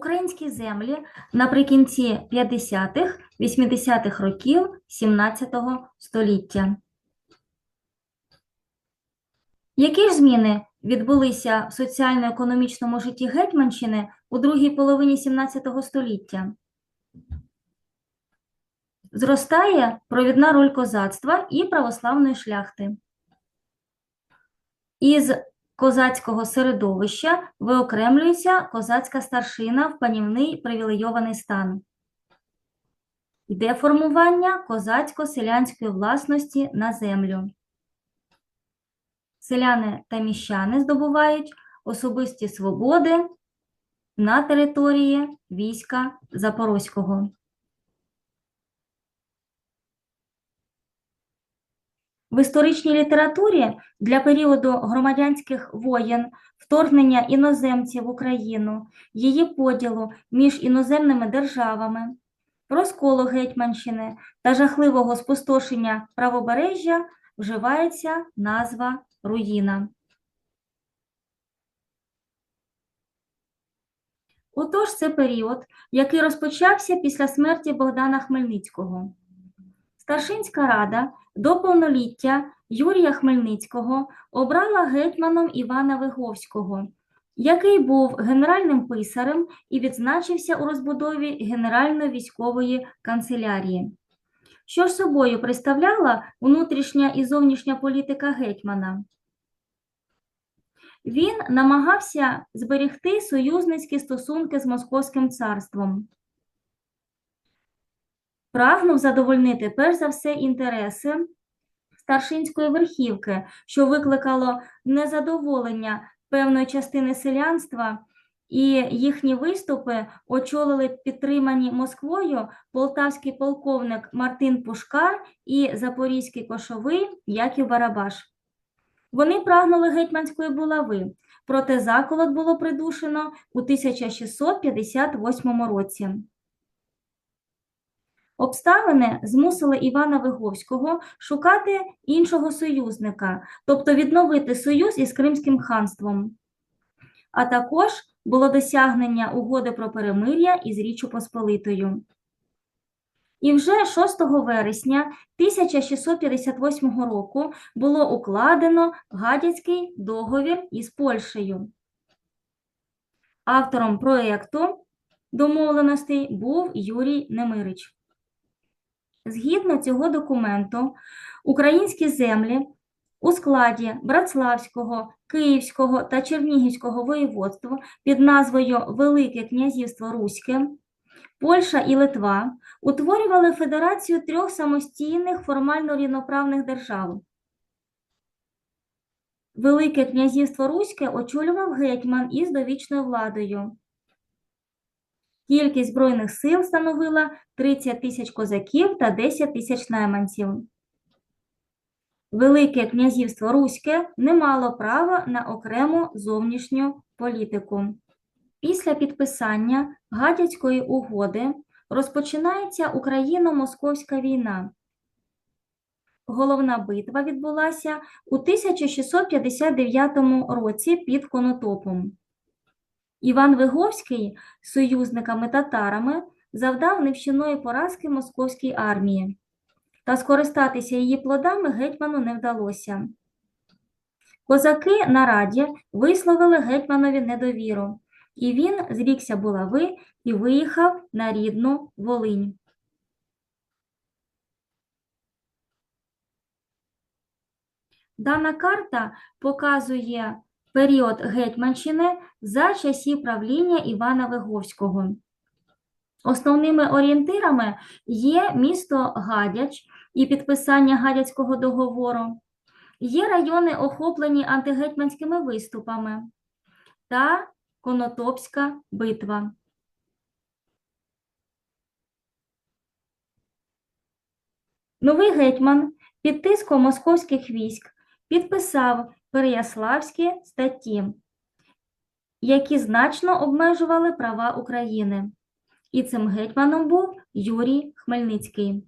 Українські землі наприкінці 50-х, 80-х років 17 століття. Які ж зміни відбулися в соціально-економічному житті Гетьманщини у другій половині 17 століття? Зростає провідна роль козацтва і православної шляхти. Із козацького середовища виокремлюється козацька старшина в панівний привілейований стан. Йде формування козацько-селянської власності на землю. Селяни та міщани здобувають особисті свободи на території війська Запорозького. В історичній літературі для періоду громадянських воєн, вторгнення іноземців в Україну, її поділу між іноземними державами, розколу Гетьманщини та жахливого спустошення правобережжя вживається назва руїна. Отож, це період, який розпочався після смерті Богдана Хмельницького. Старшинська рада до повноліття Юрія Хмельницького обрала гетьманом Івана Виговського, який був генеральним писарем і відзначився у розбудові Генеральної військової канцелярії. Що ж собою представляла внутрішня і зовнішня політика гетьмана? Він намагався зберегти союзницькі стосунки з Московським царством прагнув задовольнити перш за все інтереси старшинської верхівки, що викликало незадоволення певної частини селянства, і їхні виступи очолили підтримані Москвою полтавський полковник Мартин Пушкар і запорізький кошовий Яків Барабаш. Вони прагнули гетьманської булави, проте заколот було придушено у 1658 році. Обставини змусили Івана Виговського шукати іншого союзника, тобто відновити союз із Кримським ханством. А також було досягнення угоди про перемир'я із Річчю Посполитою. І вже 6 вересня 1658 року було укладено Гадяцький договір із Польщею. Автором проєкту домовленостей був Юрій Немирич. Згідно цього документу, українські землі у складі Братславського, Київського та Чернігівського воєводства під назвою Велике князівство Руське, Польща і Литва утворювали федерацію трьох самостійних формально рівноправних держав. Велике князівство Руське очолював гетьман із довічною владою. Кількість збройних сил становила 30 тисяч козаків та 10 тисяч найманців. Велике князівство Руське не мало права на окрему зовнішню політику. Після підписання Гадяцької угоди розпочинається Україно-Московська війна. Головна битва відбулася у 1659 році під Конотопом. Іван Виговський з союзниками татарами завдав невщиної поразки московській армії, та скористатися її плодами гетьману не вдалося. Козаки на раді висловили гетьманові недовіру, і він зрікся булави і виїхав на рідну Волинь. Дана карта показує період Гетьманщини за часів правління Івана Виговського. Основними орієнтирами є місто Гадяч і підписання Гадяцького договору, є райони, охоплені антигетьманськими виступами та Конотопська битва. Новий гетьман під тиском московських військ підписав Переяславські статті, які значно обмежували права України. І цим гетьманом був Юрій Хмельницький.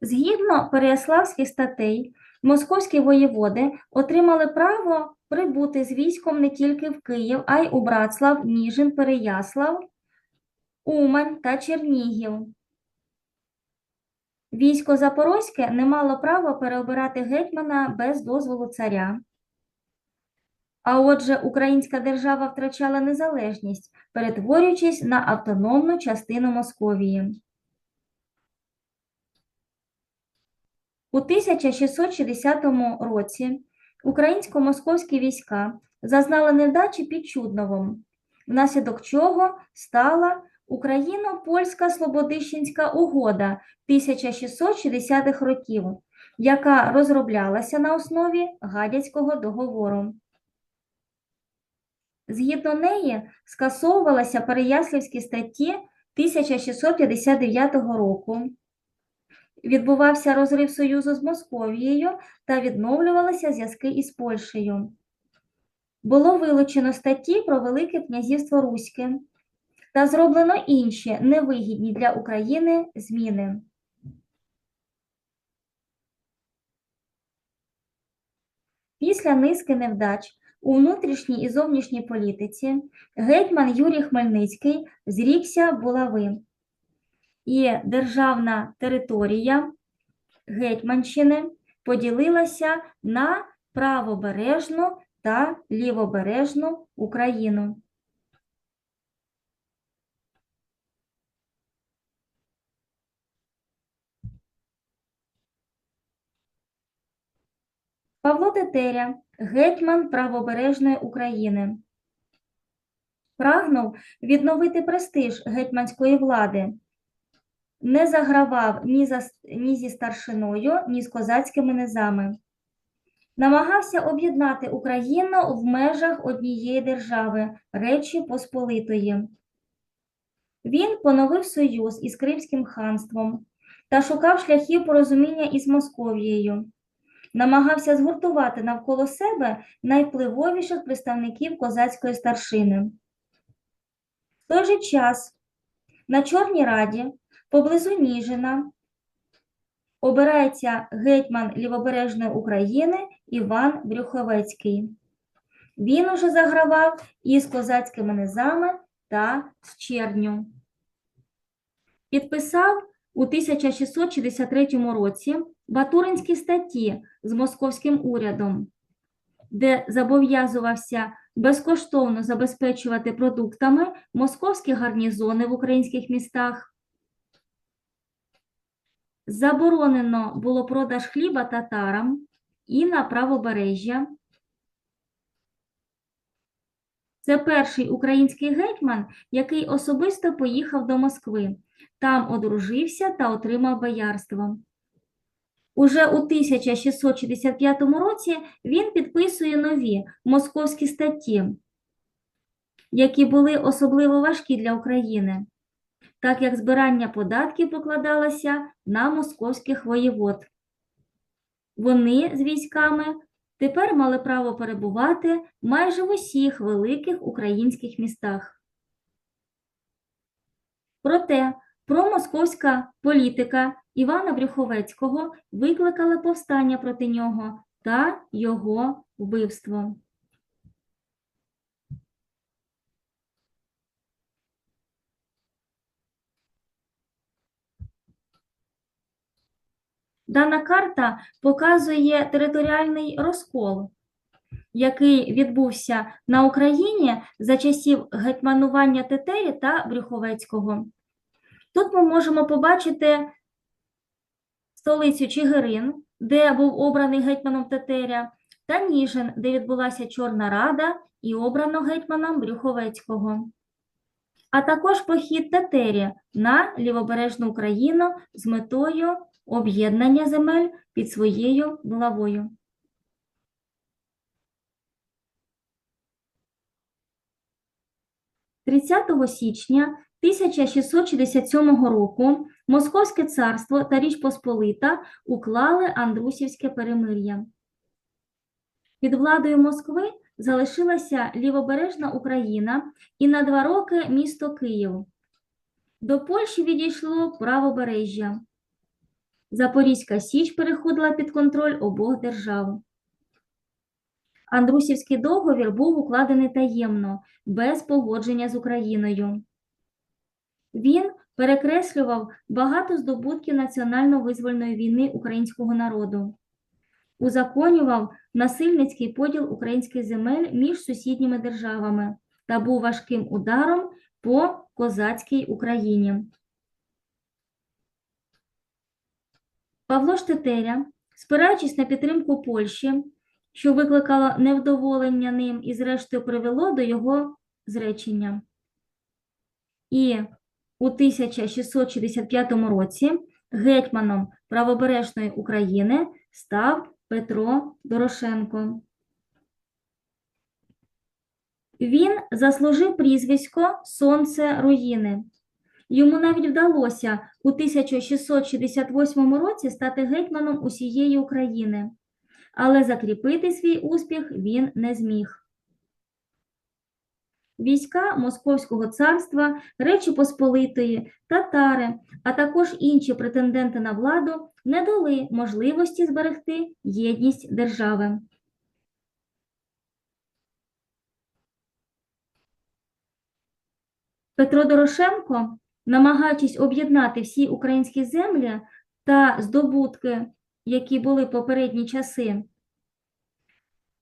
Згідно Переяславських статей, московські воєводи отримали право прибути з військом не тільки в Київ, а й у Братслав, Ніжин, Переяслав, Умань та Чернігів. Військо Запорозьке не мало права переобирати гетьмана без дозволу царя. А отже, українська держава втрачала незалежність, перетворюючись на автономну частину Московії. У 1660 році українсько-московські війська зазнали невдачі під Чудновом, внаслідок чого стала Україно-Польська Слободищенська угода 1660-х років, яка розроблялася на основі Гадяцького договору. Згідно неї скасовувалися Переяслівські статті 1659 року. Відбувався розрив Союзу з Московією та відновлювалися зв'язки із Польщею. Було вилучено статті про Велике князівство Руське та зроблено інші невигідні для України зміни. Після низки невдач у внутрішній і зовнішній політиці гетьман Юрій Хмельницький зрікся булави, і державна територія Гетьманщини поділилася на правобережну та лівобережну Україну. Павло Тетеря, гетьман правобережної України. Прагнув відновити престиж гетьманської влади, не загравав ні, за, ні зі старшиною, ні з козацькими низами. Намагався об'єднати Україну в межах однієї держави Речі Посполитої. Він поновив союз із Кримським ханством та шукав шляхів порозуміння із Московією намагався згуртувати навколо себе найвпливовіших представників козацької старшини. В той же час на Чорній Раді поблизу Ніжина обирається гетьман Лівобережної України Іван Брюховецький. Він уже загравав із козацькими низами та з черню. Підписав у 1663 році Батуринські статті з московським урядом, де зобов'язувався безкоштовно забезпечувати продуктами московські гарнізони в українських містах. Заборонено було продаж хліба татарам і на правобережжя. Це перший український гетьман, який особисто поїхав до Москви, там одружився та отримав боярство. Уже у 1665 році він підписує нові московські статті, які були особливо важкі для України, так як збирання податків покладалося на московських воєвод. Вони з військами тепер мали право перебувати майже в усіх великих українських містах. Проте промосковська політика Івана Брюховецького викликала повстання проти нього та його вбивство. Дана карта показує територіальний розкол, який відбувся на Україні за часів гетьманування Тетері та Брюховецького. Тут ми можемо побачити столицю Чигирин, де був обраний гетьманом Тетеря, та Ніжин, де відбулася Чорна Рада і обрано гетьманом Брюховецького. А також похід Тетері на лівобережну Україну з метою об'єднання земель під своєю главою. Тридцятого січня 1667 року Московське царство та Річ Посполита уклали Андрусівське перемир'я. Під владою Москви залишилася лівобережна Україна і на два роки місто Київ. До Польщі відійшло правобережжя. Запорізька Січ переходила під контроль обох держав. Андрусівський договір був укладений таємно, без погодження з Україною. Він перекреслював багато здобутків національно-визвольної війни українського народу, узаконював насильницький поділ українських земель між сусідніми державами та був важким ударом по козацькій Україні. Павло Штетеря, спираючись на підтримку Польщі, що викликало невдоволення ним і зрештою привело до його зречення. І у 1665 році гетьманом правобережної України став Петро Дорошенко. Він заслужив прізвисько Сонце руїни. Йому навіть вдалося у 1668 році стати гетьманом усієї України, але закріпити свій успіх він не зміг. Війська Московського царства, Речі Посполитої, татари, а також інші претенденти на владу не дали можливості зберегти єдність держави. Петро Дорошенко, намагаючись об'єднати всі українські землі та здобутки, які були попередні часи,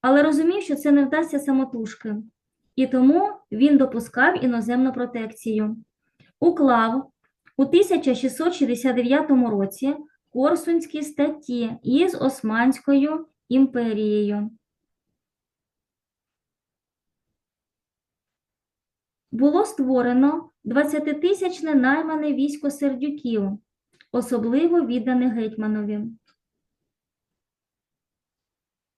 але розумів, що це не вдасться самотужки, і тому він допускав іноземну протекцію. Уклав у 1669 році Корсунські статті із Османською імперією. Було створено 20-тисячне наймане військо сердюків, особливо віддане гетьманові.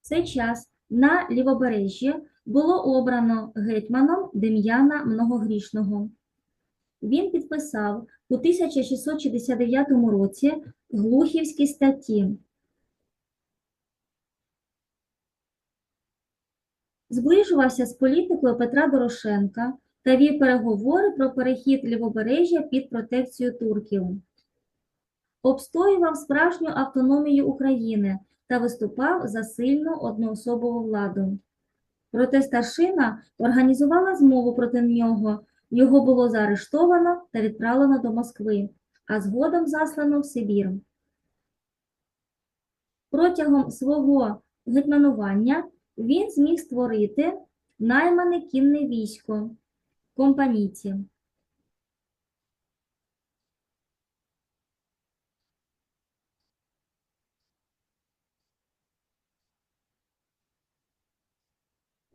В цей час на лівобережжі було обрано гетьманом Дем'яна Многогрішного. Він підписав у 1669 році Глухівські статті. Зближувався з політикою Петра Дорошенка та вів переговори про перехід лівобережжя під протекцію турків. Обстоював справжню автономію України та виступав за сильну одноособову владу. Проте старшина організувала змову проти нього, його було заарештовано та відправлено до Москви, а згодом заслано в Сибір. Протягом свого гетьманування він зміг створити наймане кінне військо компанійці.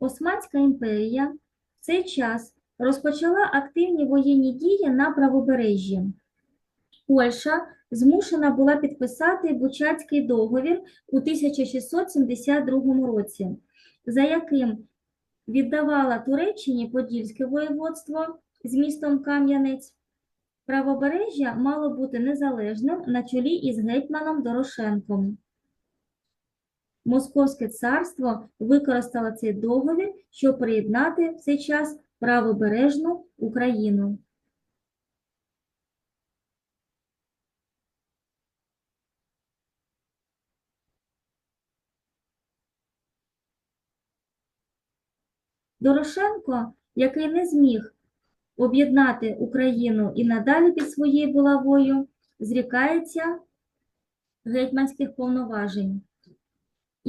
Османська імперія в цей час розпочала активні воєнні дії на правобережжі. Польща змушена була підписати Бучацький договір у 1672 році, за яким віддавала Туреччині Подільське воєводство з містом Кам'янець. Правобережжя мало бути незалежним на чолі із гетьманом Дорошенком. Московське царство використало цей договір, щоб приєднати в цей час правобережну Україну. Дорошенко, який не зміг об'єднати Україну і надалі під своєю булавою, зрікається гетьманських повноважень.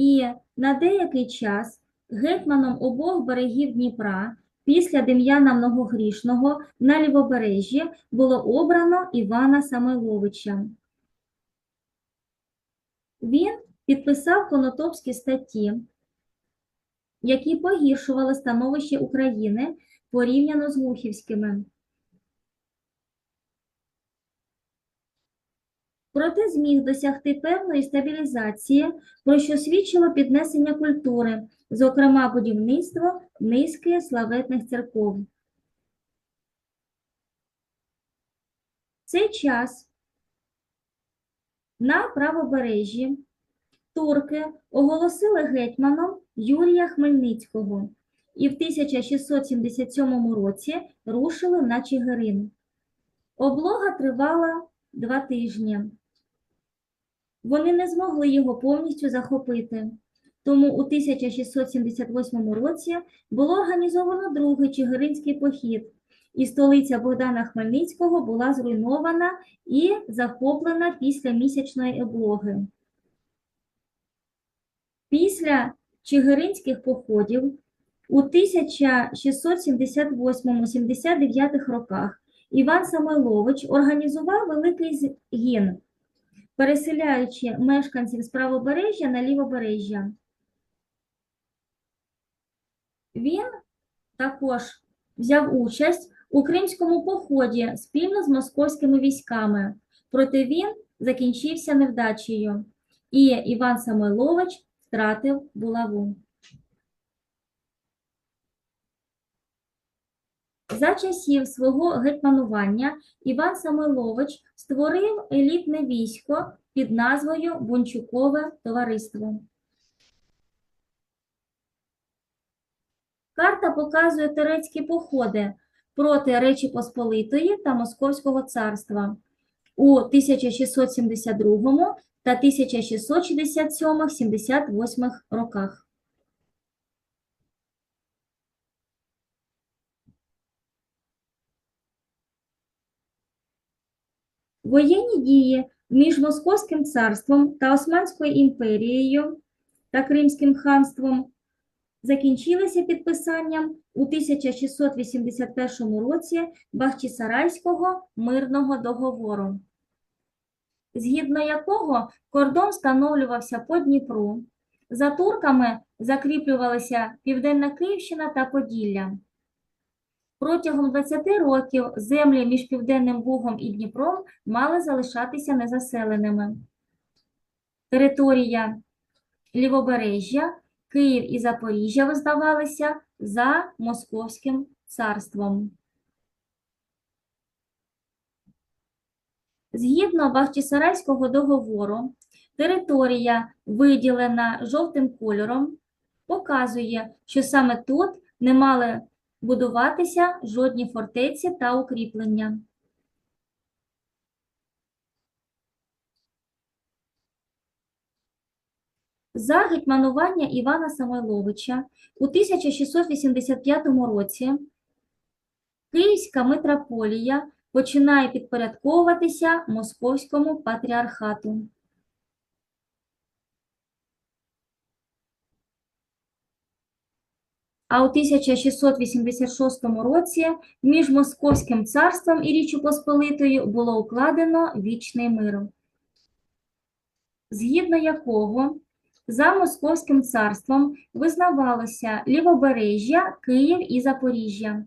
І на деякий час гетьманом обох берегів Дніпра після Дем'яна Многогрішного на лівобережжі було обрано Івана Самойловича. Він підписав конотопські статті, які погіршували становище України порівняно з Глухівськими. Проте зміг досягти певної стабілізації, про що свідчило піднесення культури, зокрема будівництво низки славетних церков. Цей час на правобережжі турки оголосили гетьманом Юрія Хмельницького і в 1677 році рушили на Чигирин. Облога тривала два тижні. Вони не змогли його повністю захопити. тому у 1678 році було організовано другий Чигиринський похід, і столиця Богдана Хмельницького була зруйнована і захоплена після місячної облоги. Після Чигиринських походів у 1678-79 роках Іван Самойлович організував великий згін, переселяючи мешканців з правобережжя на лівобережжя. Він також взяв участь у Кримському поході спільно з московськими військами, проте він закінчився невдачею, і Іван Самойлович втратив булаву. За часів свого гетьманування Іван Самойлович створив елітне військо під назвою Бунчукове товариство. Карта показує турецькі походи проти Речі Посполитої та Московського царства у 1672 та 1667-78 роках. Воєнні дії між Московським царством та Османською імперією та Кримським ханством закінчилися підписанням у 1681 році Бахчисарайського мирного договору, згідно якого кордон встановлювався по Дніпру. За турками закріплювалися Південна Київщина та Поділля. Протягом 20 років землі між Південним Бугом і Дніпром мали залишатися незаселеними. Територія Лівобережжя, Київ і Запоріжжя визнавалися за Московським царством. Згідно Бахчисарайського договору, територія, виділена жовтим кольором, показує, що саме тут не мали будуватися жодні фортеці та укріплення. За гетьманування Івана Самойловича у 1685 році Київська митрополія починає підпорядковуватися Московському патріархату. А у 1686 році між Московським царством і Річчю Посполитою було укладено вічний мир, згідно якого за Московським царством визнавалося Лівобережжя, Київ і Запоріжжя.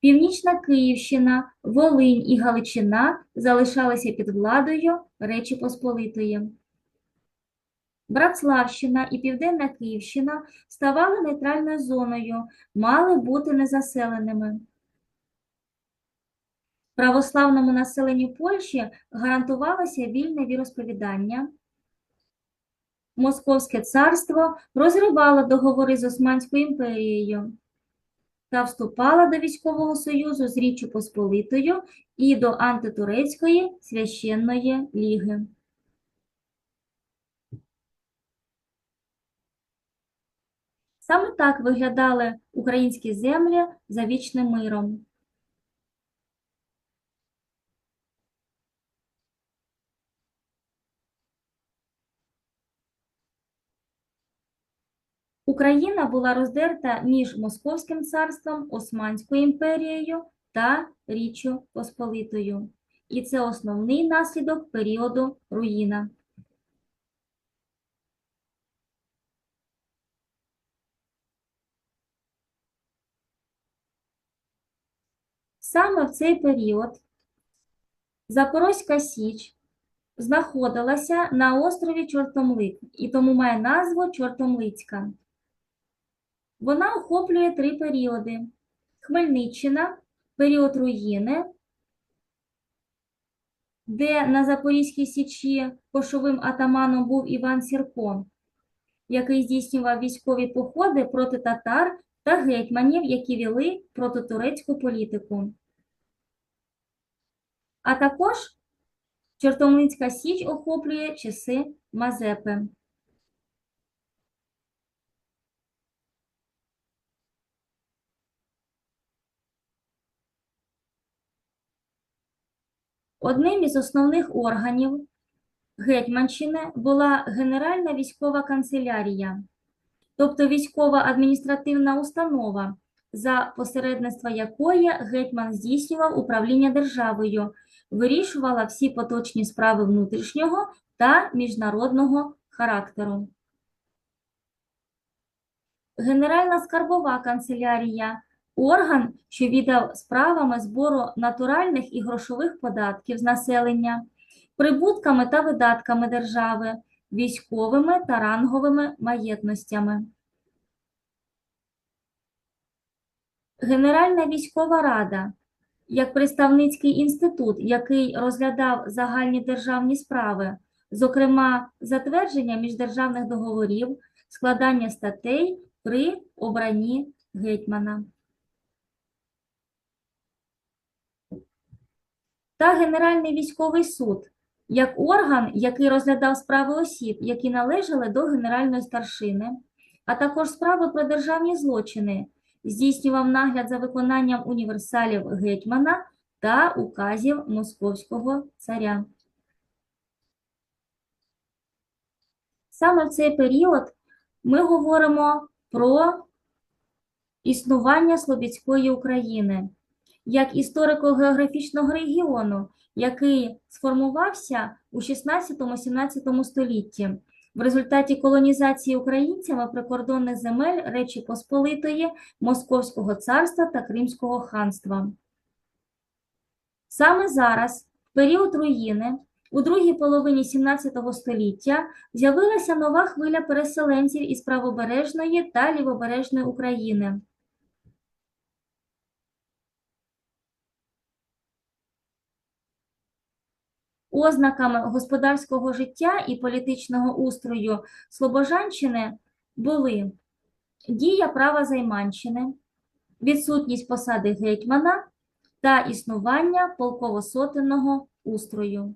Північна Київщина, Волинь і Галичина залишалися під владою Речі Посполитої. Братславщина і Південна Київщина ставали нейтральною зоною, мали бути незаселеними. Православному населенню Польщі гарантувалося вільне віросповідання. Московське царство розривало договори з Османською імперією та вступало до військового союзу з Річчю Посполитою і до антитурецької священної ліги. Саме так виглядали українські землі за вічним миром. Україна була роздерта між Московським царством, Османською імперією та Річчю Посполитою. І це основний наслідок періоду руїна. Саме в цей період Запорозька Січ знаходилася на острові Чортомлик і тому має назву Чортомлицька. Вона охоплює три періоди: Хмельниччина, період руїни, де на Запорізькій Січі кошовим атаманом був Іван Сірко, який здійснював військові походи проти татар та гетьманів, які вели протитурецьку політику. А також Чортомлинська Січ охоплює часи Мазепи. Одним із основних органів Гетьманщини була Генеральна військова канцелярія, тобто військова адміністративна установа, за посередництва якої гетьман здійснював управління державою вирішувала всі поточні справи внутрішнього та міжнародного характеру. Генеральна скарбова канцелярія орган, що віддав справами збору натуральних і грошових податків з населення, прибутками та видатками держави, військовими та ранговими маєтностями. Генеральна військова рада як представницький інститут, який розглядав загальні державні справи, зокрема затвердження міждержавних договорів, складання статей при обранні гетьмана. Та Генеральний військовий суд як орган, який розглядав справи осіб, які належали до генеральної старшини, а також справи про державні злочини, здійснював нагляд за виконанням універсалів гетьмана та указів московського царя. Саме в цей період ми говоримо про існування Слобідської України як історико-географічного регіону, який сформувався у 16-17 столітті в результаті колонізації українцями прикордонних земель Речі Посполитої, Московського царства та Кримського ханства. Саме зараз, в період руїни, у другій половині 17 століття з'явилася нова хвиля переселенців із правобережної та лівобережної України. Ознаками господарського життя і політичного устрою Слобожанщини були дія права Займанщини, відсутність посади гетьмана та існування полково-сотенного устрою.